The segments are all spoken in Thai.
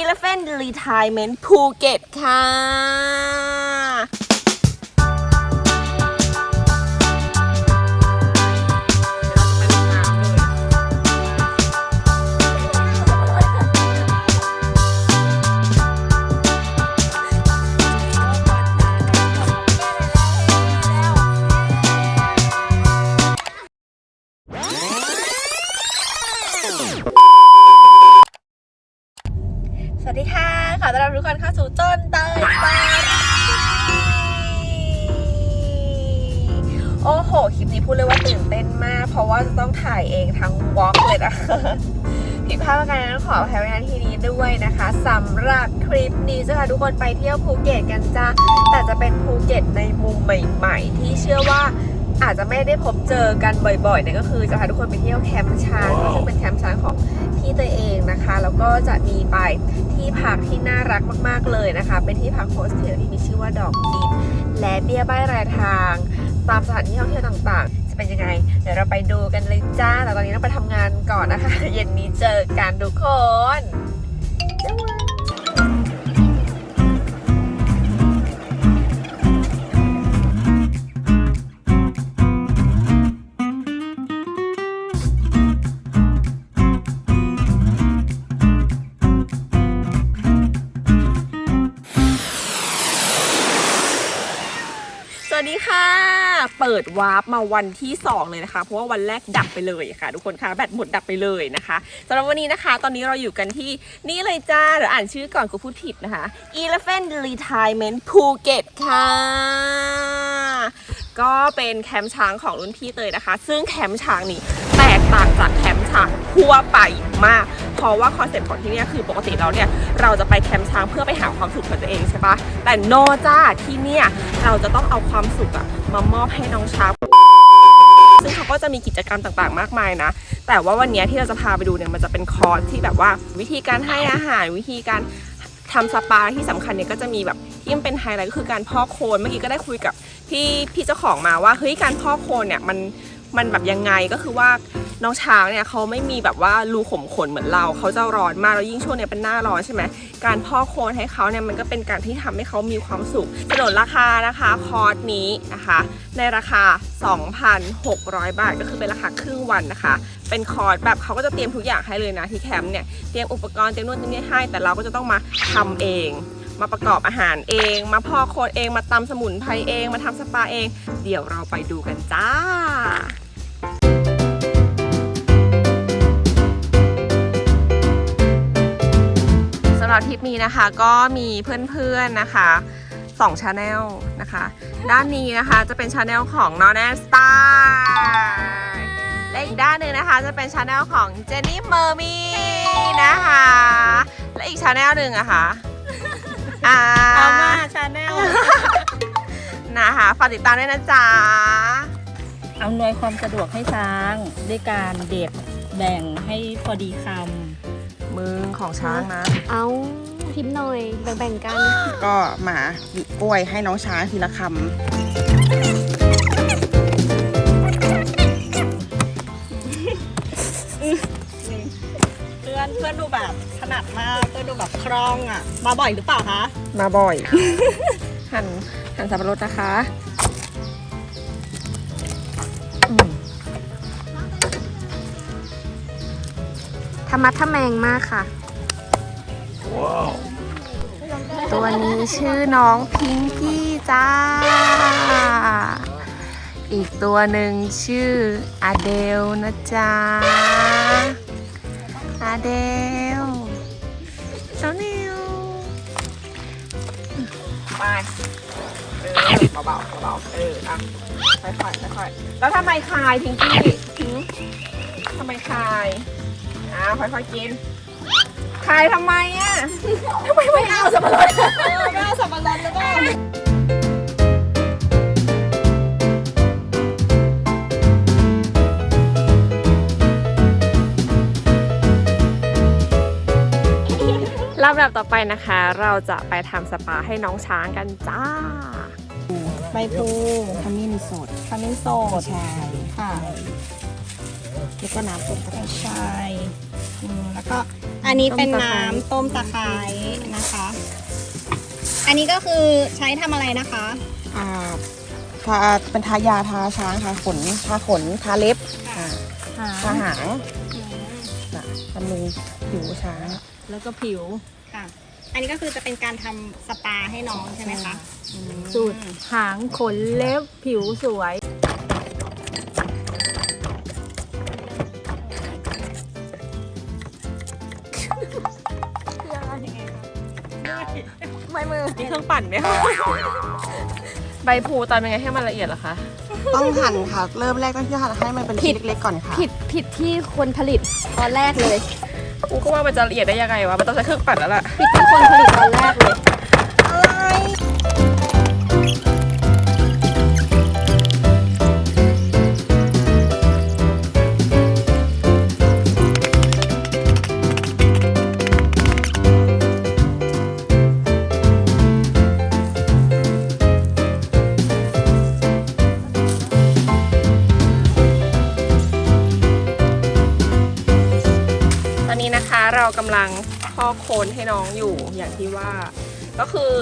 Elephant Retirement Phuket ค่ะ นรับทุกคนเข้าสู่ต้นเตยปาโอ้โห คลิปนี้พูดเลยว่าตื่นเต้นมาก เพราะว่าจะต้องถ่ายเองทั้งวอล์กเลยนะคะผิดพลาดประการนั้นขออภัยไว้ณที่นี้ด้วยนะคะสำหรับคลิปนี้จะพาทุกคนไปเที่ยวภูเก็ตกันจ้าแต่จะเป็นภูเก็ตในมุมใหม่ ๆ ที่เชื่อว่าอาจจะไม่ได้พบเจอกันบ่อยๆนั่นก็คือจะพาทุกคนไปเที่ยวแคมป์ช้างซึ่งเป็นแคมป์ช้างของ ที่ตัวเองนะคะ แล้วก็จะมีไปที่พักที่น่ารักมากๆเลยนะคะ เป็นที่พักโฮสเทลที่มีชื่อว่าดอกดินและเบี้ยบ้ายรายทาง ตามสถานที่ท่องเที่ยวต่างๆ จะเป็นยังไง เดี๋ยวเราไปดูกันเลยจ้า แต่ตอนนี้ต้องไปทำงานก่อนนะคะ เย็นนี้เจอกันทุกคน สวัสดีค่ะ เปิดวาร์ปมาวันที่ 2 เลยนะคะ เพราะว่าวันแรกดับไปเลยค่ะ ทุกคนคะแบตหมดดับไปเลยนะคะสำหรับวันนี้นะคะ ตอนนี้เราอยู่กันที่นี่เลยจ้าเดี๋ยวอ่านชื่อก่อนกูพูดผิดนะคะ Elephant Retirement ภูเก็ตค่ะ ก็เป็นแคมป์ช้างของรุ่นพี่เตยนะคะ ซึ่งแคมป์ช้างนี้แตกต่างจากแค ช้างทั่วไปมาก เพราะว่าคอนเซ็ปต์ของที่นี่คือปกติแล้วเนี่ยเราจะไปแคมป์ช้างเพื่อไปหาความสุขของตัวเองใช่ปะแต่โนจ้าที่เนี่ยเราจะต้องเอาความสุขอะมามอบให้น้องช้างซึ่งเขาก็จะมีกิจกรรมต่างๆ มากมายนะ แต่ว่าวันนี้ที่เราจะพาไปดูเนี่ยมันจะเป็นคอร์สที่แบบว่าวิธีการให้อาหารวิธีการทำสปาที่สำคัญเนี่ยก็จะมีแบบที่มันเป็นไฮไลท์ก็คือการพอกโคนเมื่อกี้ก็ได้คุยกับพี่พี่เจ้าของมาว่าเฮ้ยการพอกโคนเนี่ยมันมันแบบยังไงก็คือว่า น้องช้างเนี่ยเขาไม่มีแบบว่ารูขมขนเหมือนเราเขาจะร้อนมากแล้วยิ่งช่วงเนี้ยเป็นหน้าร้อนใช่ไหมการพ่อโคนให้เขาเนี่ยมันก็เป็นการที่ทำให้เขามีความสุขสนนราคานะคะคอร์สนี้นะคะ ในราคา 2,600 บาทก็คือเป็นราคาครึ่งวันนะคะ เป็นคอร์สแบบเขาก็จะเตรียมทุกอย่างให้เลยนะที่แคมป์เนี่ยเตรียมอุปกรณ์เตรียมนู่นเตรียมนี่ให้แต่เราก็จะต้องมาทำเองมาประกอบอาหารเอง มาพ่อโคนเอง มาตำสมุนไพรเอง มาทำสปาเอง เดี๋ยวเราไปดูกันจ้า หรับทริปนี้นะคะก็มีเพื่อนๆนะคะ2ชาแนลนะคะ ด้านนี้นะคะจะเป็นชาแนลของนอนแอนสตาร์และอีกด้านหนึ่งนะคะจะเป็นชาแนลของเจนนี่เมอร์มีนะคะ และอีกชาแนลหนึ่งอะคะอ่าเอามาชาแนลนะคะฝากติดตามด้วยนะจ๊ะอำนวยความสะดวกให้ช้างด้วยการเด็ดแบ่งให้พอดีค มือของช้างนะ เอาทิปหน่อย แบ่งๆกัน ก็มาหยิบกล้วยให้น้องช้างทีละคำเพื่อนเพื่อนดูแบบถนัดมากเพื่อนดูแบบคล่องอะ มาบ่อยหรือเปล่าคะ มาบ่อย หั่นหั่นสับปะรดนะคะ ธรรมะทะแมงมากค่ะ ตัวนี้ชื่อน้องพิงกี้จ้า อีกตัวหนึ่งชื่ออเดลนะจ๊ะอเดลเจ้านิวไปเออเบาๆเบาๆเอออะค่อยๆค่อยๆแล้วทำไมคายพิงกี้หืมทำไมคาย อ่าค่อยๆกินคายทำไมอะ ทำไมไม่เอาสับปะรดเออไม่เอาสับปะรดแล้วก็ลำดับต่อไปนะคะ เราจะไปทำสปาให้น้องช้างกันจ้า ใบพลูขมิ้นสดขมิ้นสดใช่ค่ะ แล้วก็น้ำส้มกระชายอืมแล้วก็อันนี้เป็นต้มตะไคร้น้ำต้มตะไคร้นะคะ อันนี้ก็คือใช้ทำอะไรนะคะ อ่าทาเป็นทายาทาช้างทาขนทาขนทาเล็บอ่าหาทาหางอะบำรุงผิวช้างแล้วก็ผิวค่ะ อันนี้ก็คือจะเป็นการทำสปาให้น้องใช่ไหมคะ สูตรหางขนเล็บผิวสวย ม่มือมีเครื่องปั่นไหมคะใบพลูตอนเป็นไงให้มันละเอียดเหรอคะต้องหั่นค่ะ เริ่มแรกต้องที่หั่นให้มันเป็นชิ้นเล็กๆก่อนค่ะผิดผิดที่คนผลิตตอนแรกเลย กูก็ว่ามันจะละเอียดได้ยังไงวะมันต้องใช้เครื่องปั่นแล้วล่ะ ผิดที่คนผลิตตอนแรกเลย โคนให้น้องอยู่อย่างที่ว่า ก็คือ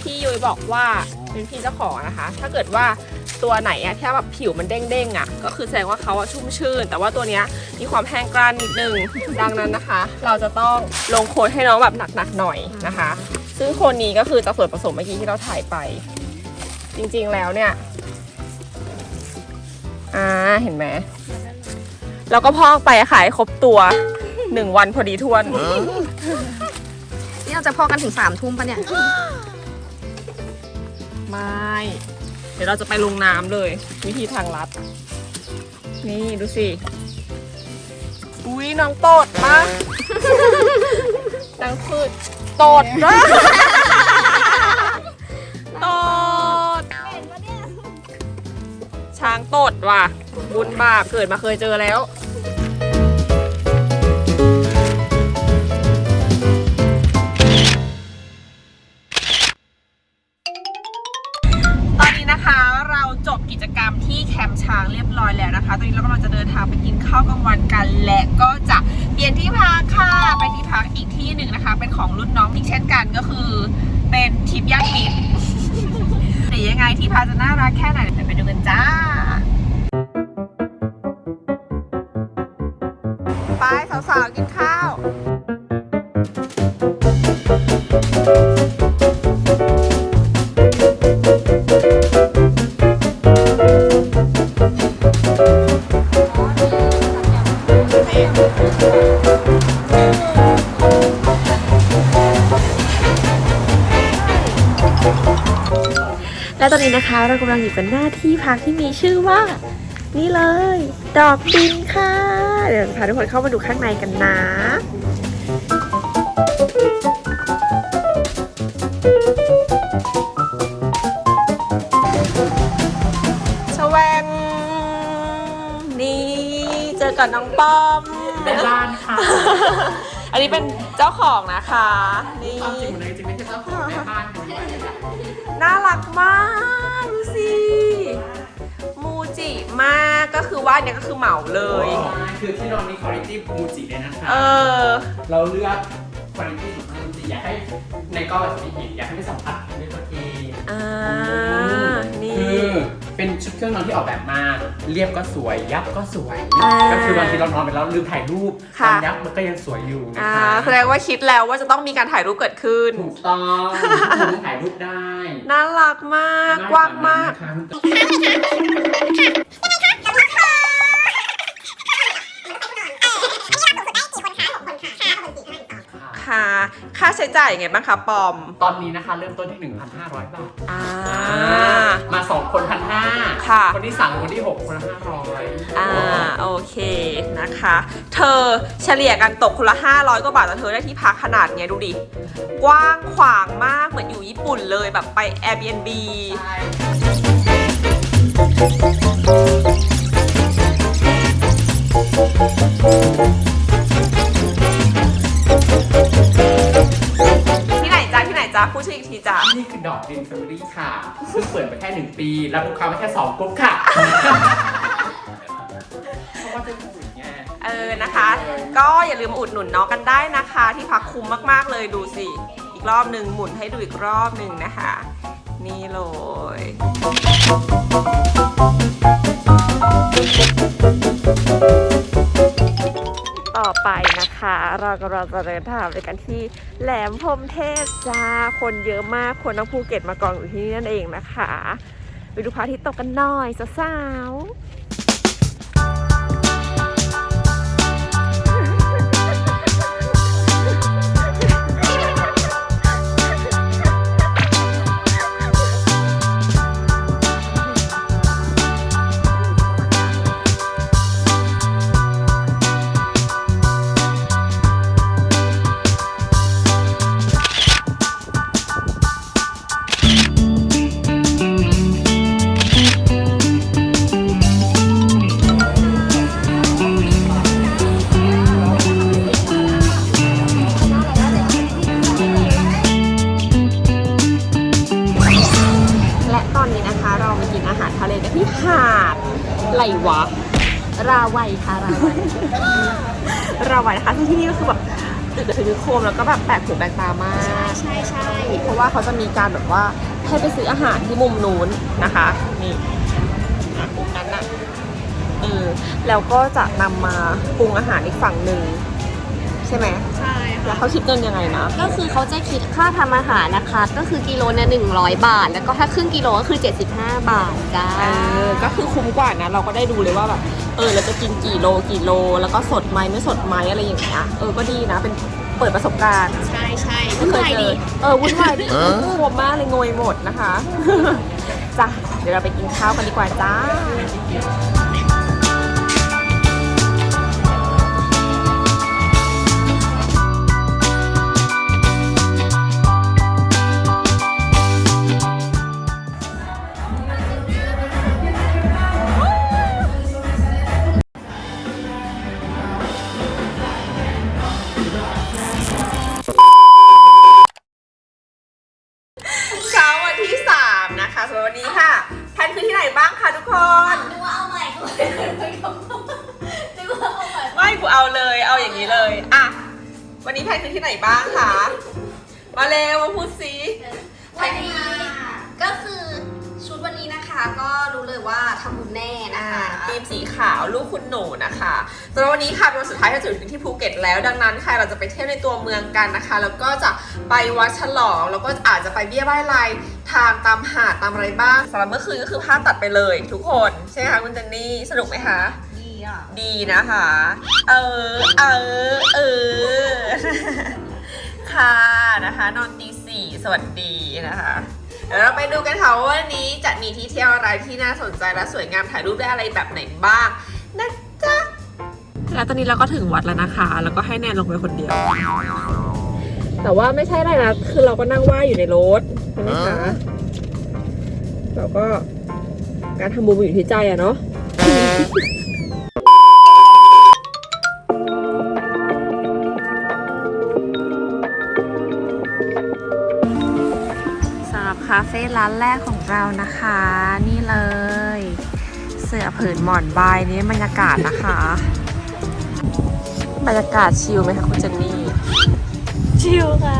พี่ยุ้ยบอกว่าเป็นพี่เจ้าของนะคะ ถ้าเกิดว่าตัวไหนอะที่แบบผิวมันเด้งๆอะก็คือแสดงว่าเขาอะชุ่มชื่น แต่ว่าตัวเนี้ยมีความแห้งกร้านนิดนึง ดังนั้นนะคะ เราจะต้องลงโคนให้น้องแบบหนักๆหน่อยนะคะ ซึ่งโคนนี้ก็คือจากส่วนผสมเมื่อกี้ที่เราถ่ายไป จริงๆแล้วเนี่ยอ่าเห็นไหมแล้วก็พอกไปขายครบตัวหนึ่งวันพอดีทวน นี่เราจะพอกันถึงสามทุ่มปะเนี่ย ไม่ เดี๋ยวเราจะไปลงน้ำเลย วิธีทางลัด นี่ดูสิ อุ้ยน้องโตดมากนางคือโตดมากโตด ช้างโตดว่ะ บุญบาปเกิดมาเคยเจอแล้ว และตอนนี้นะคะเรากำลังอยู่กันหน้าที่พักที่มีชื่อว่า นี่เลย ดอกดินค่ะ เดี๋ยวพาทุกคนเข้ามาดูข้างในกันนะชแวงนี่เจอกับน้องป้อม เป็นบ้านค่ะ อันนี้เป็นเจ้าของนะคะ นี่ความจริงมันเลยจริงไม่ใช่เจ้าของแม่บ้านด้วยน่ารักมากดูสิมูจิมากก็คือว่าเนี่ยก็คือเหมาเลย คือที่นอนนี้คุณภาพมูจิเลยนะคะเออ เราเลือกคุณภาพของมูจิอยากให้ในกล้องจะเห็นอยากให้ได้สัมผัสด้วยตัวเองอ่านี่คือ เป็นชุดเครื่องนอนที่ออกแบบมา เรียบก็สวยยับก็สวย อ่าก็คือบางทีเรานอนไปแล้วลืมถ่ายรูปค่ะตอนยับมันก็ยังสวยอยู่นะอ่าคะแสดงว่าคิดแล้วว่าจะต้องมีการถ่ายรูปเกิดขึ้น ถูกต้องคุณถ่ายรูปได้น่ารักมากกว้างมากค่ะค่าใช้จ่ายยังไงบ้างคะปอม ตอนนี้นะคะเริ่มต้นที่ 1,500 บาทอ่า มาสองคนพันห้าค่ะ คนที่สามคนที่หกคนละห้าร้อยอ่าโอเคนะคะ เธอเฉลี่ยกันตกคนละ 500 กว่าบาทแต่เธอได้ที่พักขนาดเนี้ยดูดิ กว้างขวางมากเหมือนอยู่ญี่ปุ่นเลยแบบไป Airbnb ที่ไหน จ้าที่ไหนจ้าพูดชื่ออีกทีจ้านี่คือดอกดินแฟมิลี่ค่ะเพิ่งเปิดไปแค่หนึ่งปี รับลูกค้ามาแค่สองกรุ๊ปค่ะ เพราะว่าเป็นโควิดไงเออนะคะ ก็อย่าลืมอุดหนุนน้องกันได้นะคะ ที่พักคุ้มมากๆเลยดูสิ อีกรอบหนึ่งหมุนให้ดูอีกรอบหนึ่งนะคะ นี่เลย เรากำลังจะเดินทางไปกันที่แหลมพรมเทพจ้า คนเยอะมาก คนทั้งภูเก็ตมากองอยู่ที่นี่นั่นเองนะคะ ไปดูพระอาทิตย์ตกกันหน่อยสาวๆ ราวัยค่ะ ราวัย ราวัยนะคะที่ที่นี่ก็คือแบบตึกกระทึกโครมแล้วก็แบบแปลกหูแปลกตามาก ใช่ใช่เพราะว่าเขาจะมีการแบบว่าให้ไปซื้ออาหารที่มุมนู้นนะคะ นี่อะมุมนั้นน่ะเออแล้วก็จะนำมาปรุงอาหารอีกฝั่งหนึ่ง ใช่ไหมใช่แล้วเขาคิดเงินยังไงนะก็คือเขาจะคิดค่าทำอาหารนะคะ ก็คือกิโลเนี่ยหนึ่งร้อยบาท แล้วก็ถ้าครึ่งกิโลก็คือ 75 บาทจ้าเออก็คือคุ้มกว่านะ เราก็ได้ดูเลยว่าแบบเออเราจะกินกี่โลกี่โล แล้วก็สดไหมไม่สดไหมอะไรอย่างเงี้ยเออก็ดีนะเป็นเปิดประสบการณ์ ใช่ใช่ไม่เคยเจอเออวุ่นวายดีโคมมากเลยงวยหมดนะคะ จ้ะ เดี๋ยวเราไปกินข้าวกันดีกว่าจ้า นนี้แพนคือที่ไหนบ้างคะ มาเร็วมาพูดสิวันนี้ก็คือชุดวันนี้นะคะก็รู้เลยว่าทำบุญแน่นะอ่าคะทีมสีขาวลูกคุณหนูนะคะสำหรับวันนี้ค่ะเป็นวันสุดท้ายที่เราจะถึงที่ภูเก็ตแล้ว ดังนั้นค่ะเราจะไปเที่ยวในตัวเมืองกันนะคะ แล้วก็จะไปวัดฉลอง แล้วก็อาจจะไปเบี้ยบ้ายลายทางตามหาดตามอะไรบ้างสำหรับเมื่อคืนก็คือภาพตัดไปเลย ทุกคนใช่ไหมคะคุณเจนนี่สนุกไหมคะดี อะ ดีนะคะ เออ เออ เออ ค่ะนะคะ นอนตีสี่สวัสดีนะคะ เดี๋ยวเราไปดูกันค่ะว่าวันนี้จะมีที่เที่ยวอะไรที่น่าสนใจและสวยงามถ่ายรูปได้อะไรแบบไหนบ้างนะจ๊ะ แล้วตอนนี้เราก็ถึงวัดแล้วนะคะ แล้วก็ให้แนนลงไปคนเดียว แต่ว่าไม่ใช่อะไรนะ คือเราก็นั่งไหว้อยู่ในรถใช่ไหมคะเราก็การทำบุญมันอยู่ที่ใจอะเนาะาเฟ่ร้านแรกของเรานะคะ นี่เลย เสือผืนหมอนใบนี้บรรยากาศนะคะ บรรยากาศชิลไหมคะคุณเจนนี่ ชิลค่ะ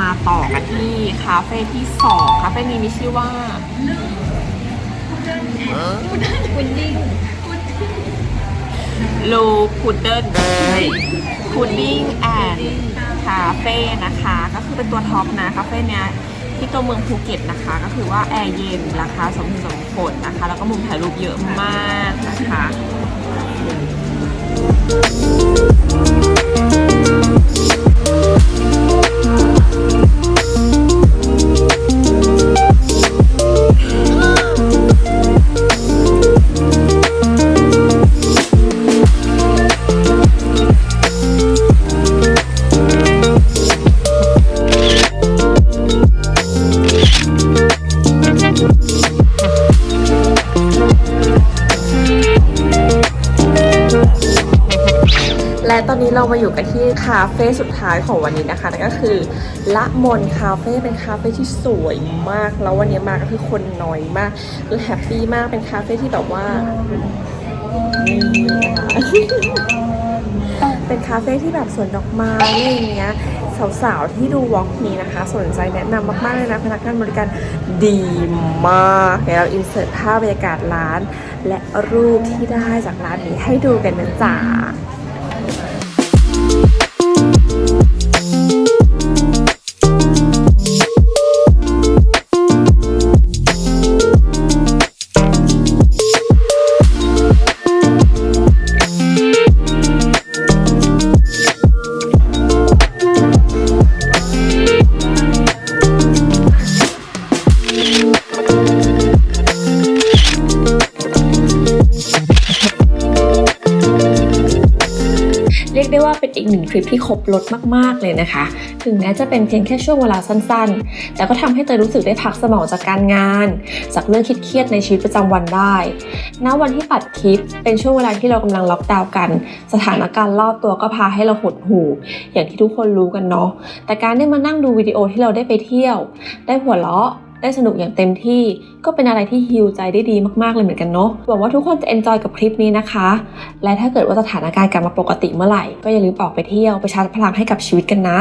มาต่อกันที่คาเฟ่ที่สองคาเฟ่นี้มีชื่อว่าลูพุดเดิ้ลพุดดิ้งแอนคาเฟ่นะคะ ก็คือเป็นตัวท็อปนะคาเฟ่เนี้ยที่ตัวเมืองภูเก็ตนะคะ ก็คือว่าแอร์เย็นราคาสมเหตุสมผลนะคะ แล้วก็มุมถ่ายรูปเยอะมากนะคะ อยู่กันที่คาเฟ่สุดท้ายของวันนี้นะคะนั่นก็คือละมนคาเฟ่เป็นคาเฟ่ที่สวยมาก แล้ววันนี้มาก็คือคนน้อยมาก คือแฮปปี้มากเป็นคาเฟ่ที่แบบว่าเป็นคาเฟ่ที่แบบสวนดอกไม้อะไรอย่างเงี้ยสาวๆ ที่ดูวอล์กนี้นะคะ สนใจแนะนำมาก ๆ เลยนะ พนักงานบริการดีมากเดี๋ยวเราอินเสิร์ตภาพบรรยากาศร้าน และรูปที่ได้จากร้านนี้ให้ดูกันนะจ๊ะ กได้ว่าเป็นอีกหนึ่งทริปที่ครบรถมากๆเลยนะคะ ถึงแม้จะเป็นเพียงแค่ช่วงเวลาสั้นๆ แต่ก็ทำให้เตยรู้สึกได้พักสมองจากการงาน จากเรื่องเครียดในชีวิตประจำวันได้ ณ วันที่ปัดคลิป เป็นช่วงเวลาที่เรากำลังล็อกดาวน์กัน สถานการณ์รอบตัวก็พาให้เราหดหู่ อย่างที่ทุกคนรู้กันเนาะ แต่การได้มานั่งดูวิดีโอที่เราได้ไปเที่ยว ได้หัวเราะ ได้สนุกอย่างเต็มที่ ก็เป็นอะไรที่ฮิวใจได้ดีมากๆเลยเหมือนกันเนาะหวังว่าทุกคนจะเอนจอยกับคลิปนี้นะคะ และถ้าเกิดว่าสถานการณ์กลับมาปกติเมื่อไหร่ ก็อย่าลืมออกไปเที่ยวไปชาร์จพลังให้กับชีวิตกันนะ